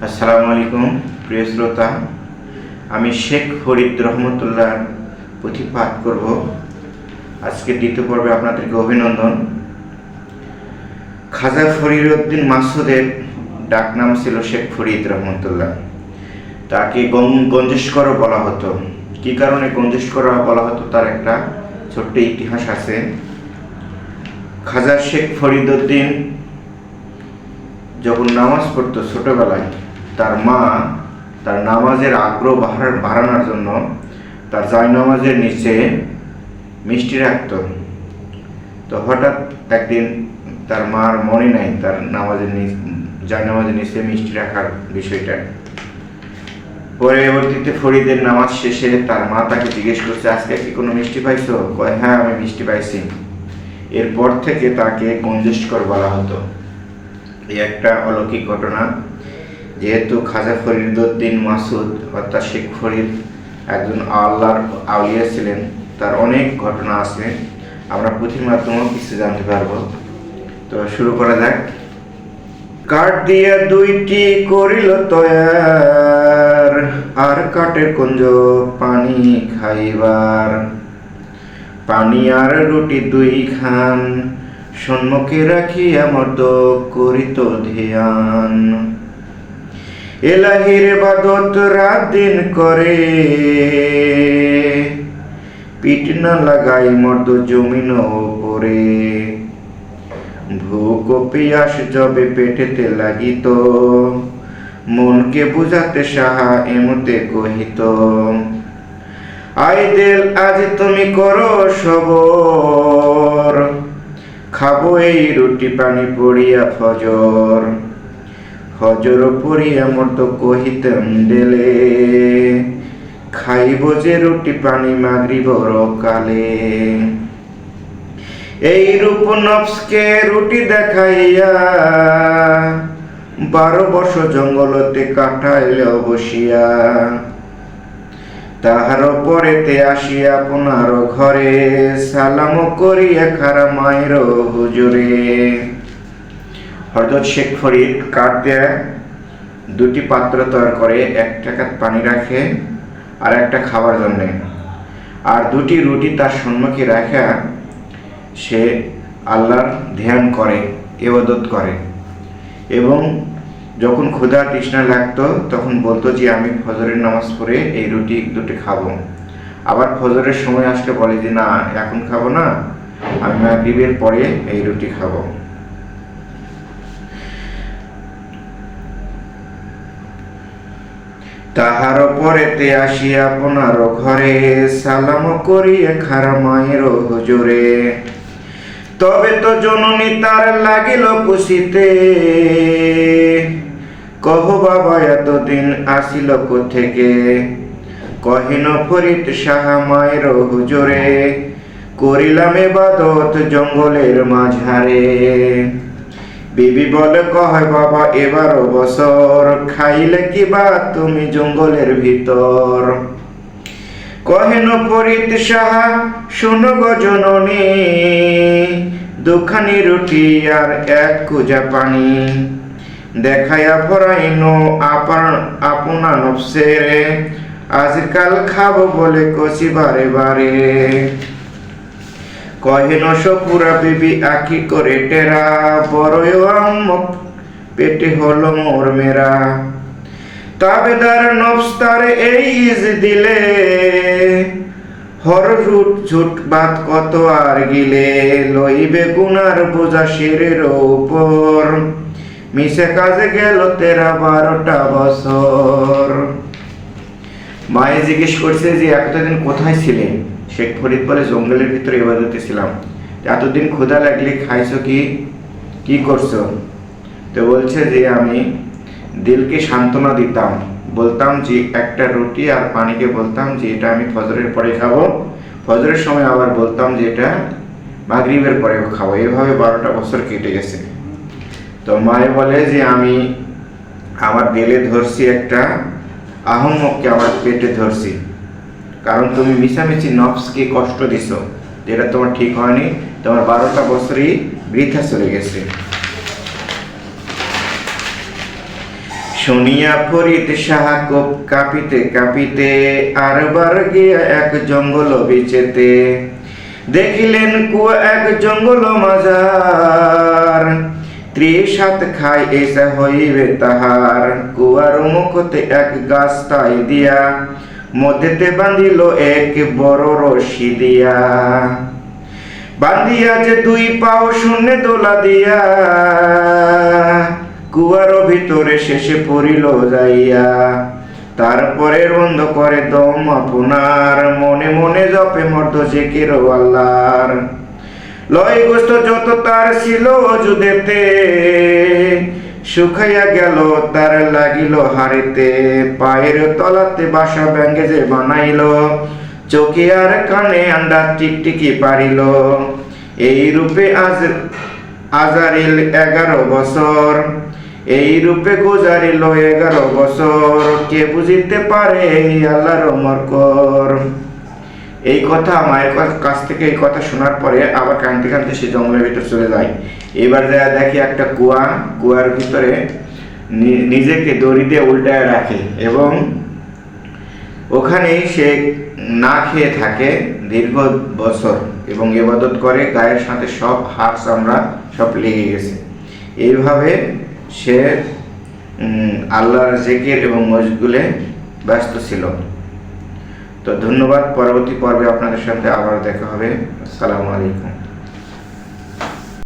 আসসালামু আলাইকুম, প্রিয় শ্রোতা। আমি শেখ ফরিদ রহমতুল্লাহ পুঁথি পাঠ করব। আজকে দ্বিতীয় পর্বে আপনাদেরকে অভিনন্দন। খাজা ফরিদউদ্দিন মাসুদের ডাকনাম ছিল শেখ ফরিদ রহমতুল্লাহ। তাকে গং- গঞ্জেশকর বলা হতো। কি কারণে গঞ্জেশকর বলা হতো তার একটা ছোট্ট ইতিহাস আছে। খাজা শেখ ফরিদউদ্দিন যখন নামাজ পড়তো ছোটবেলায় তার মা তার নামাজের আগ্রহ বাড়ানোর জন্য তার নামাজের নিচে মিষ্টি রাখতো। তো হঠাৎ একদিন তার মার মনে নাই তার নামাজের নামাজের নিচে মিষ্টি রাখার বিষয়টা। পরবর্তীতে ফরিদের নামাজ শেষে তার মা তাকে জিজ্ঞেস করছে, আজকে কি কোনো মিষ্টি পাইছো? কয় হ্যাঁ আমি মিষ্টি পাইছি। এরপর থেকে তাকে গঞ্জেশকর বলা হতো। এই একটা অলৌকিক ঘটনা। যেহেতু খাজা ফরিদুদ্দিন মাসুদ অর্থাৎ শেখ ফরিদ একজন আল্লাহর আউলিয়া ছিলেন, তার অনেক ঘটনা আছে। আমরা পুঁথির মাধ্যমেও কিছু জানতে পারব। তো শুরু করা যাক। কাঠ দিয়া দুইটি করিল তয়ার, আর কাঠের কুঞ্জ পানি খাইবার। পানি আর রুটি দুই খান সম্মুখে রাখিয়া মর্দ করিত ধ্যান। এলাহির বাদত রাত দিন করে। পিট না লাগাই মর্দ জমিন ওপরে ও পিয়াস জবে পেটেতে লাগিত, মনকে বুঝাতে সাহা এমতে কহিত আই দেল, আজ তুমি করো সবর। খাব এই রুটি পানি পড়িয়া ফজর। ফজর পড়িয়া মত কহিতেম দেলে খাইব যে রুটি পানি মাগরিব কালে এই রূপ নফসকে রুটি দেখাইয়া বারো বর্ষ জঙ্গলতে কাটাইল বসিয়া তাহার পরেতে আসিয়া আপনার ঘরে সালাম করিয়া খারা মায়ের হুজুরে। হরদত শেখ ফরিদ কাঠ দেয়া দুটি পাত্র তৈরি করে, এক টাকা পানি রাখে আর একটা খাবার জন্যে। আর দুটি রুটি তার সম্মুখে রাখা, সে আল্লাহর ধ্যান করে এবাদত করে। এবং যখন ক্ষুধা তৃষ্ণা লাগতো, তখন বলতো যে, আমি ফজরের নামাজ পড়ে এই রুটি দুটি খাব। আবার ফজরের সময় আসলে বলে যে, না, এখন খাব না, আমি মাগরিবের পরে এই রুটি খাব। তাহার পরেতে আসিয়া আপনার ঘরে সালাম করিয়া খারা মায়ের হুজুরে। তবে তো জননী তার লাগিল পুষিতে। কহ বাবা, এতদিন আসিল থেকে কহিন, ফরিদ সাহা মায়ের হুজুরে, করিলাম এবাদত জঙ্গলের মাঝারে। বিবি বলে কয় বাবা এবারও বছর খাইলে কি বা তুমি জঙ্গলের ভিতর? কহেন ফরিদ সাহা, শুনো গো জননী, দুখানি রুটি আর এক কুজা পানি। দেখায়া ফরাইন আপন, আপনা নফসের। আজকাল খাব বলে কষি বারে বারে। কহেন সপুরা বিবি আকি করে টেরা, বড়ই আম্মক পেটে হলো মোর মেরা। তাবেদার নফস্তার এই ইজ দিলে, হর ঝুট ঝুট বাত কত আর গিলে, লইবে গুনার বোঝা শিরের উপর। মিশে কাজে গেল তেরা বারোটা বছর। মায়ে জিজ্ঞেস করছে যে, এতদিন কোথায় ছিলেন শেখ ফরিদ বলে জঙ্গলের ভিতরে ইবাদতে ছিলাম। এতদিন ক্ষুধা লাগলে খাইছো কি? কি করছ? তো বলছে যে, আমি দিলকে সান্ত্বনা দিতাম। বলতাম যে, একটা রুটি আর পানিকে বলতাম যে, এটা আমি ফজরের পরে খাব। ফজরের সময় আবার বলতাম যে, এটা মাগরিবের পরে খাব। এভাবে বারোটা বছর কেটে গেছে। তো মায়ে বলে যে, আমি আমার দিলে ধরছি একটা আহম্মককে আমার পেটে ধরছি। কারণ তুমি মিশামিশি নফসকে কষ্ট দিছো। যেটা তোমার ঠিক হয়নি, তোমার বারোটা বছরই বৃথা চলে গেছে। শুনিয়া ফরিদ শাহ কোপ কাঁপিতে কাঁপিতে আরবার গিয়া এক জঙ্গল বিচেতে। দেখিলেন কুয়া এক জঙ্গল মাজার। ত্রিসাত খাই এসা হইবে তাহার। কুয়ার মুখতে এক গাছ তাই দিয়া, মধ্যেতে বাঁধিল এক বড় রশি দিয়া। বান্ধিয়া যে দুই পাও শূন্যে দোলা দিয়া, কুয়ার ভিতরে শেষে পড়িল যাইয়া। তারপরে বন্ধ করে দম আপনার, মনে মনে জপে মর্দ যে কেরো আল্লাহর লয় গোস্ত যত তার ছিল অজুদেতে শুকাইয়া গেল, তার লাগিল হাড়িতে, পায়ের তলাতে বাসা ব্যাঙ্গে যে বানাইল, চোখে আর কানে আন্ডা টিকটিকি পারিল। এই রূপে আজ, আজারিল এগারো বছর, এই রূপে গুজারিল এগারো বছর, কে বুঝিতে পারে আল্লাহর মরকর? এই কথা, মায়ের কাছ থেকে এই কথা শোনার পরে আবার কাঁদতে কাঁদতে সে জঙ্গলের ভিতর চলে যায়। এবার যা দেখি একটা কুয়া, কুয়ার ভিতরে নিজেকে দড়ি দিয়ে উল্টায় রাখে এবং ওখানেই সে না খেয়ে থাকে দীর্ঘ বছর এবং এবাদত করে, গায়ের সাথে সব হাড় চামড়া সব লেগে গেছে। এইভাবে সে আল্লাহর জেকের এবং মসগুলে ব্যস্ত ছিল। তো ধন্যবাদ। পরবর্তী পর্বে আপনাদের সাথে আবার দেখা হবে। আসসালামু আলাইকুম।